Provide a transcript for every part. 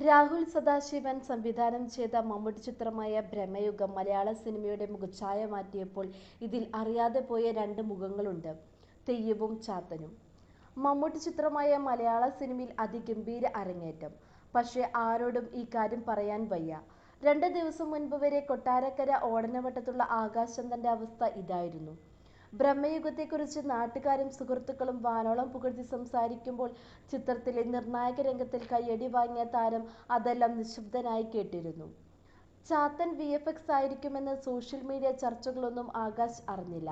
രാഹുൽ സദാശിവൻ സംവിധാനം ചെയ്ത മമ്മൂട്ടി ചിത്രമായ ബ്രഹ്മയുഗം മലയാള സിനിമയുടെ മുഖഛായ മാറ്റിയപ്പോൾ ഇതിൽ അറിയാതെ പോയ രണ്ട് മുഖങ്ങളുണ്ട് തെയ്യവും ചാത്തനും. മമ്മൂട്ടി ചിത്രമായ മലയാള സിനിമയിൽ അതിഗംഭീര അരങ്ങേറ്റം. പക്ഷേ ആരോടും ഈ കാര്യം പറയാൻ വയ്യ. രണ്ട് ദിവസം മുൻപ് വരെ കൊട്ടാരക്കര ഓടനവട്ടത്തുള്ള ആകാശം തന്റെ അവസ്ഥ ഇതായിരുന്നു. ബ്രഹ്മയുഗത്തെക്കുറിച്ച് നാട്ടുകാരും സുഹൃത്തുക്കളും വാനോളം പുകഴ്ത്തി സംസാരിക്കുമ്പോൾ ചിത്രത്തിലെ നിർണായക രംഗത്തിൽ കയ്യടി വാങ്ങിയ താരം അതെല്ലാം നിശബ്ദനായി കേട്ടിരുന്നു. ചാത്തൻ വി എഫ് എക്സ് ആയിരിക്കുമെന്ന് സോഷ്യൽ മീഡിയ ചർച്ചകളൊന്നും ആകാശ് അറിഞ്ഞില്ല.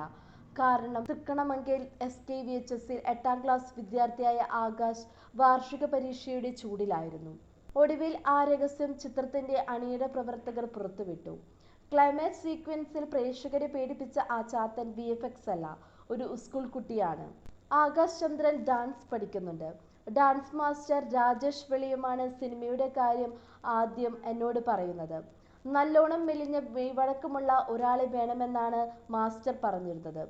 കാരണം Thrikkanamangal S K V H എസിൽ എട്ടാം ക്ലാസ് വിദ്യാർത്ഥിയായ ആകാശ് വാർഷിക പരീക്ഷയുടെ ചൂടിലായിരുന്നു. ഒടുവിൽ ആ രഹസ്യം ചിത്രത്തിന്റെ അണിയറ പ്രവർത്തകർ പുറത്തുവിട്ടു. ക്ലൈമാക്സ് സീക്വൻസിൽ പ്രേക്ഷകരെ പേടിപ്പിച്ച ആ ചാത്തൻ വി എഫ് എക്സ് അല്ല ഒരു സ്കൂൾ കുട്ടിയാണ്. ആകാശ് ചന്ദ്രൻ ഡാൻസ് പഠിക്കുന്നുണ്ട്. ഡാൻസ് മാസ്റ്റർ രാജേഷ് വെളിയുമാണ് സിനിമയുടെ കാര്യം ആദ്യം എന്നോട് പറയുന്നത്. നല്ലോണം മെലിഞ്ഞ വഴക്കമുള്ള ഒരാളെ വേണമെന്നാണ് മാസ്റ്റർ പറഞ്ഞിരുന്നത്.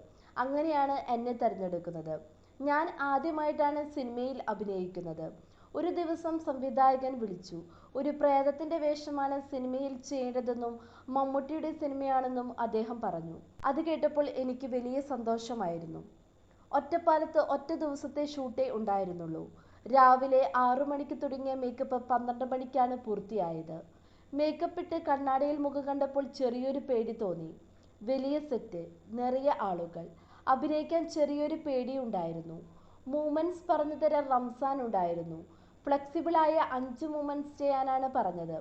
അങ്ങനെയാണ് എന്നെ തിരഞ്ഞെടുക്കുന്നത്. ഞാൻ ആദ്യമായിട്ടാണ് സിനിമയിൽ അഭിനയിക്കുന്നത്. ഒരു ദിവസം സംവിധായകൻ വിളിച്ചു. ഒരു പ്രേതത്തിന്റെ വേഷമാണ് സിനിമയിൽ ചെയ്യേണ്ടതെന്നും മമ്മൂട്ടിയുടെ സിനിമയാണെന്നും അദ്ദേഹം പറഞ്ഞു. അത് കേട്ടപ്പോൾ എനിക്ക് വലിയ സന്തോഷമായിരുന്നു. ഒറ്റപ്പാലത്ത് ഒറ്റ ദിവസത്തെ ഷൂട്ടേ ഉണ്ടായിരുന്നുള്ളൂ. രാവിലെ ആറു മണിക്ക് തുടങ്ങിയ മേക്കപ്പ് പന്ത്രണ്ട് മണിക്കാണ് പൂർത്തിയായത്. മേക്കപ്പ് ഇട്ട് കണ്ണാടിയിൽ മുഖം കണ്ടപ്പോൾ ചെറിയൊരു പേടി തോന്നി. വലിയ സെറ്റ് നിറയെ ആളുകൾ. അഭിനയിക്കാൻ ചെറിയൊരു പേടിയുണ്ടായിരുന്നു. മൂമെന്റ്സ് പറഞ്ഞു തരാൻ റംസാൻ ഉണ്ടായിരുന്നു. ഫ്ലെക്സിബിളായ അഞ്ച് മൂമെന്റ്സ് ചെയ്യാനാണ് പറഞ്ഞത്.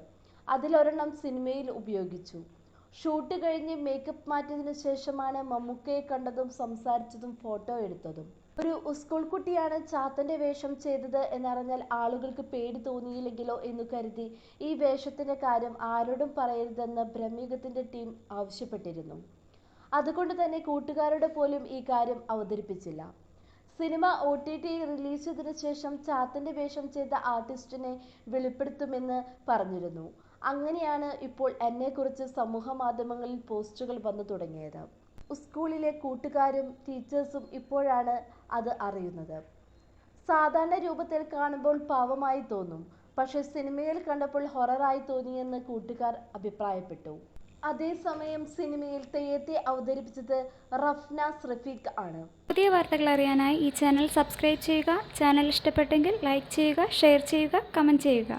അതിലൊരെണ്ണം സിനിമയിൽ ഉപയോഗിച്ചു. ഷൂട്ട് കഴിഞ്ഞ് മേക്കപ്പ് മാറ്റിയതിനു ശേഷമാണ് മമ്മൂക്കയെ കണ്ടതും സംസാരിച്ചതും ഫോട്ടോ എടുത്തതും. ഒരു സ്കൂൾ കുട്ടിയാണ് ചാത്തന്റെ വേഷം ചെയ്തത് എന്നറിഞ്ഞാൽ ആളുകൾക്ക് പേടി തോന്നിയില്ലെങ്കിലോ എന്ന് കരുതി ഈ വേഷത്തിന്റെ കാര്യം ആരോടും പറയരുതെന്ന് ബ്രഹ്മയുഗത്തിന്റെ ടീം ആവശ്യപ്പെട്ടിരുന്നു. അതുകൊണ്ട് തന്നെ കൂട്ടുകാരോട് പോലും ഈ കാര്യം അവതരിപ്പിച്ചില്ല. സിനിമ ഒ ടി ടി റിലീസ് ചെയ്തതിനു ശേഷം ചാത്തന്റെ വേഷം ചെയ്ത ആർട്ടിസ്റ്റിനെ വെളിപ്പെടുത്തുമെന്ന് പറഞ്ഞിരുന്നു. അങ്ങനെയാണ് ഇപ്പോൾ എന്നെക്കുറിച്ച് സമൂഹ മാധ്യമങ്ങളിൽ പോസ്റ്റുകൾ വന്നു തുടങ്ങിയത്. സ്കൂളിലെ കൂട്ടുകാരും ടീച്ചേഴ്സും ഇപ്പോഴാണ് അത് അറിയുന്നത്. സാധാരണ രൂപത്തിൽ കാണുമ്പോൾ പാവമായി തോന്നും. പക്ഷേ സിനിമയിൽ കണ്ടപ്പോൾ ഹൊററായി തോന്നിയെന്ന് കൂട്ടുകാർ അഭിപ്രായപ്പെട്ടു. അതേസമയം സിനിമയിൽ തെയ്യത്തെ അവതരിപ്പിച്ചത് റഫ്നാസ് റഫീഖ് ആണ്. പുതിയ വാർത്തകൾ അറിയാനായി ഈ ചാനൽ സബ്സ്ക്രൈബ് ചെയ്യുക. ചാനൽ ഇഷ്ടപ്പെട്ടെങ്കിൽ ലൈക്ക് ചെയ്യുക ഷെയർ ചെയ്യുക കമന്റ് ചെയ്യുക.